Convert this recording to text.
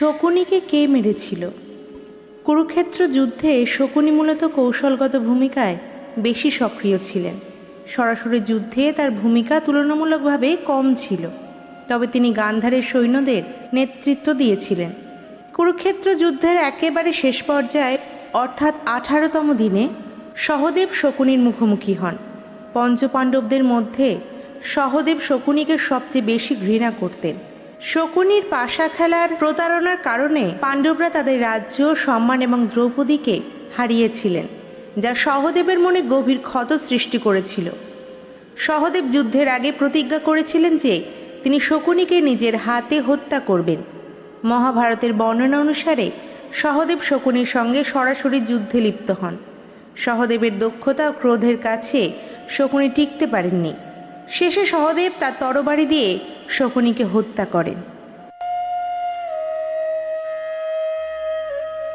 শকুনিকে কে মেরেছিল? কুরুক্ষেত্র যুদ্ধে শকুনি মূলত কৌশলগত ভূমিকায় বেশি সক্রিয় ছিলেন। সরাসরি যুদ্ধে তার ভূমিকা তুলনামূলকভাবে কম ছিল, তবে তিনি গান্ধারের সৈন্যদের নেতৃত্ব দিয়েছিলেন। কুরুক্ষেত্র যুদ্ধের একেবারে শেষ পর্যায়ে, অর্থাৎ আঠারোতম দিনে, সহদেব শকুনির মুখোমুখি হন। পঞ্চপাণ্ডবদের মধ্যে সহদেব শকুনিকে সবচেয়ে বেশি ঘৃণা করতেন। শকুনির পাশা খেলার প্রতারণার কারণে পাণ্ডবরা তাদের রাজ্য, সম্মান এবং দ্রৌপদীকে হারিয়েছিলেন, যা সহদেবের মনে গভীর ক্ষত সৃষ্টি করেছিল। সহদেব যুদ্ধের আগে প্রতিজ্ঞা করেছিলেন যে তিনি শকুনিকে নিজের হাতে হত্যা করবেন। মহাভারতের বর্ণনা অনুসারে সহদেব শকুনির সঙ্গে সরাসরি যুদ্ধে লিপ্ত হন। সহদেবের দক্ষতা ও ক্রোধের কাছে শকুনি টিকতে পারেননি। শেষে সহদেব তার তরবারি দিয়ে শকুনিকে হত্যা করেন।